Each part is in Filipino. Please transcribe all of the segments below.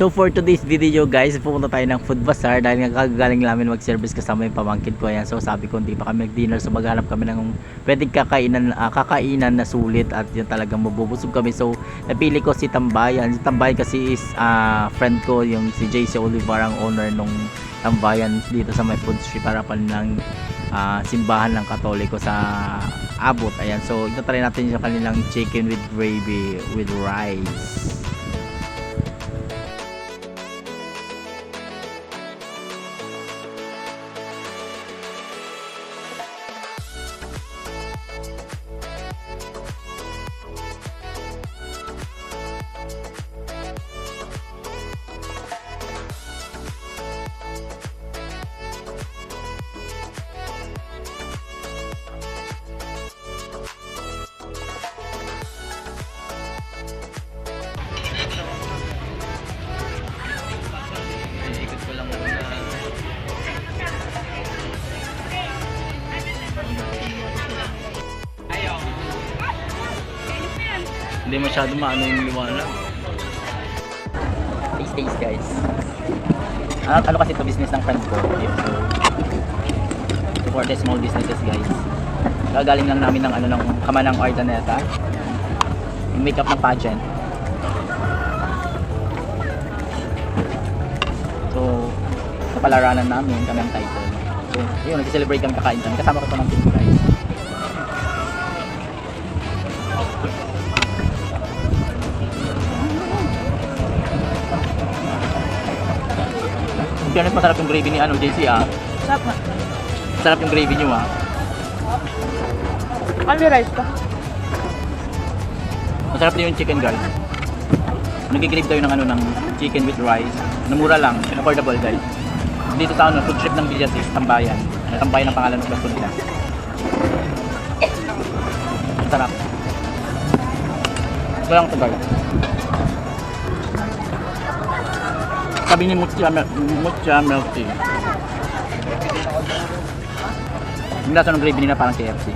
So for today's video guys, pupunta tayo ng food bazaar dahil nga kagagaling namin mag-service kasama yung pamangkin ko yan. So sabi ko hindi pa kami nag-dinner so maghanap kami ng pwedeng kakainan, ah, kakainan na sulit at yun talagang mabubusog kami. So napili ko si Tambayan. Si Tambayan kasi is ah, friend ko yung si JC Olivar ang owner nung Tambayan dito sa may food street harapan ng ah, simbahan ng Katoliko sa Abot. Ayan. So ito try natin yung kanilang chicken with gravy with rice. Hindi masyado maano yung liwanag. Taste taste guys. Ano, ano kasi ito business ng friends ko. Yun, support the small businesses guys. Gagaling lang namin ng ano ng Kamanang Ardaneta. Yung makeup ng pageant. So, sa palaranan namin, kami ang title. So, yun, nag-celebrate kami kakain kami. Kasama ko ito ng team guys. Fairness, masarap yung gravy ni ano, JC ah. Sarap nga. Masarap yung gravy niyo ah. Only rice ka. Masarap din yung chicken guys. Nag-grave tayo ng ano ng chicken with rice. Na mura lang, affordable guys. Dito sa ano, food trip ng Villasis, Tambayan. Ano, Tambayan ang pangalan ng pwesto nila. Masarap. Ito lang Sabi ni Mucha, Mel- Mucha Milk Tea. Yung lasa ng gravy nila parang KFC.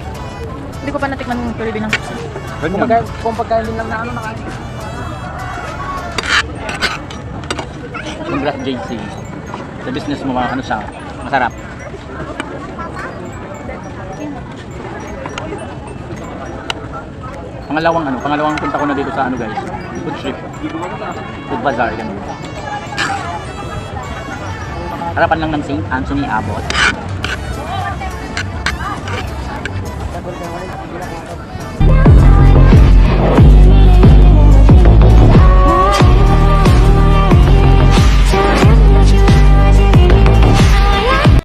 Hindi ko pa natikman yung Jollibee ng Pepsi. Kung pagka- kung pagkain lang na ano nakain. Congrats JC. Sa business mo mga ano siya, masarap. Pangalawang ano, pangalawang punta ko na dito sa ano guys, food trip. Food bazaar ganun. Harapan lang ng St. Anthony Abbot.